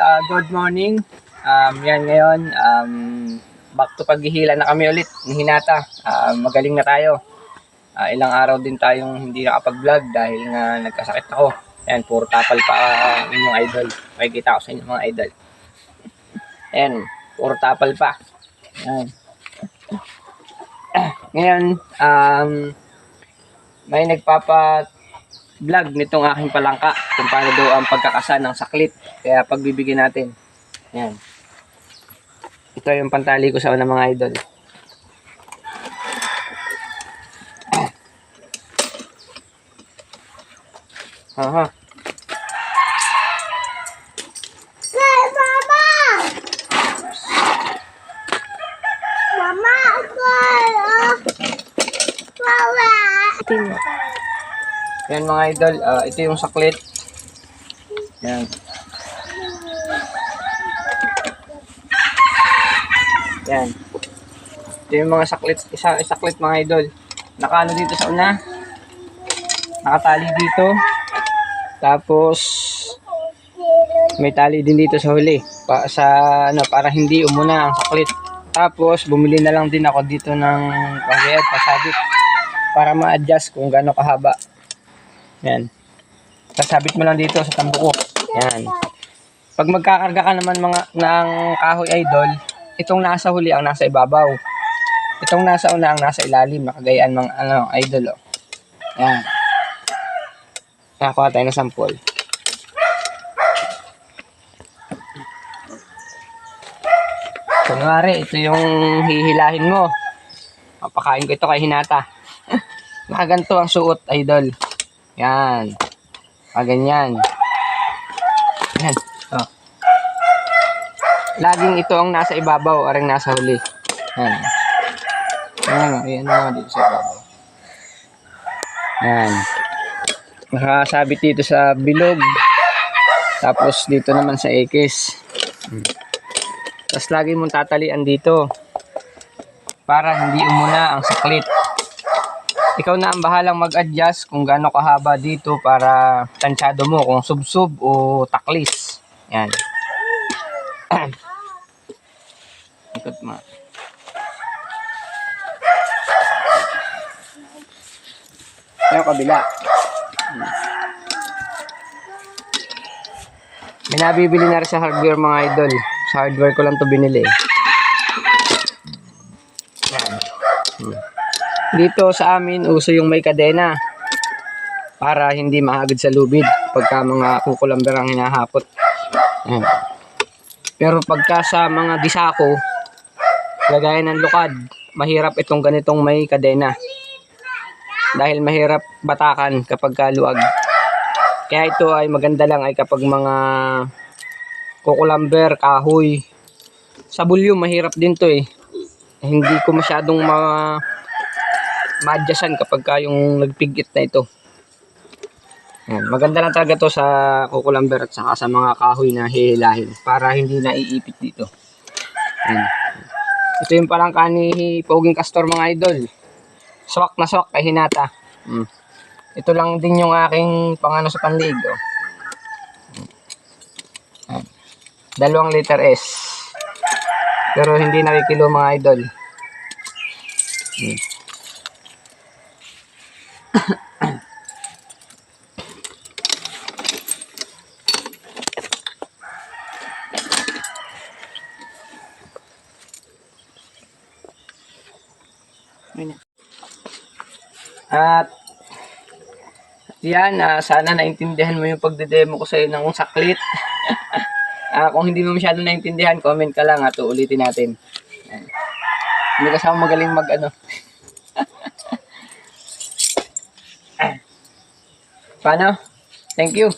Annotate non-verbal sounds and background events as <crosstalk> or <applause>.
Uh, good morning. Um, yan ngayon, um, back to paghihila na kami ulit ng hinata. Ah, magaling na tayo. Ah, ilang araw din tayong hindi nakapag-vlog dahil nga nagkasakit ako. Ayan, puro tapal pa ang inyong idol. Makikita ko sa inyo mga idol. Ayan, puro tapal pa. Ayan. Ngayon, um, may nagpapa vlog nitong aking palangka kung paano daw ang pagkakasa ng saklit. Kaya pagbibigyan natin. Yan. Ito yung pantali ko sa unang mga idol. Aha. Hey, Mama! Mama, ako! Mama! Yan mga idol, ah, ito yung saklit. Yan. Yan. Ito yung mga saklit, isa, saklit mga idol. Nakaano dito sa una? Nakatali dito. Tapos, may tali din dito sa huli. Pa, sa, ano, para hindi umuna ang saklit. Tapos, bumili na lang din ako dito ng pagayat, pasabit. Para ma-adjust kung gaano kahaba. Yan. Sasabit mo lang dito sa tambuko. Yan. Pag magkakarga ka naman mga ng kahoy idol, itong nasa huli ang nasa ibabaw. Itong nasa una ang nasa ilalim, nakagayaan mga ano, idol oh. Yan. Nakakuha tayo ng sample. Kunwari, ito yung hihilahin mo. Papakain ko ito kay Hinata. <laughs> Nakaganto ang suot, idol. Yan. Ah, ganyan. Yan. Oh. Laging ito ang nasa ibabaw, aring nasa huli. Yan. Yan, yan mga dito sa ibabaw. Yan. Nakasabit dito sa bilog. Tapos dito naman sa ekis. Hmm. Tapos lagi mong tatalian dito. Para hindi umuna ang saklit. Ikaw na ang bahalang mag-adjust kung gaano kahaba dito para tansyado mo kung sub-sub o taklis. Yan. <clears throat> Ikot mo. Yung kabila. May nabibili na rin sa hardware mga idol. Sa hardware ko lang to binili. Yan. Dito sa amin, uso yung may kadena para hindi mahagad sa lubid pagka mga kukulamber ang hinahapot. Ayan. Pero pagka sa mga disako, lagayan ng lukad, mahirap itong ganitong may kadena. Dahil mahirap batakan kapag kaluag. Kaya ito ay maganda lang ay kapag mga kukulamber, kahoy. Sa bulyo, mahirap din to eh. Hindi ko masyadong ma ma-adjustan kapag ka yung nagpigit na ito. Yan. Maganda lang talaga to sa kukulamber at saka sa mga kahoy na hihilahin para hindi na iipit dito. Yan. Ito yung parang kani Poging Castor mga idol. Swak na swak kay Hinata. Mm. Ito lang din yung aking pangano sa panlig. Oh. Dalawang liter S. Pero hindi nakikilo mga idol. Mm. At yan, ah, sana naintindihan mo yung pagde-demo ko sa iyo ng saklit. <laughs> Ah, kung hindi mo masyado naintindihan, comment ka lang at ulitin natin. Hindi kasama magaling mag ano. <laughs> Paano? Thank you.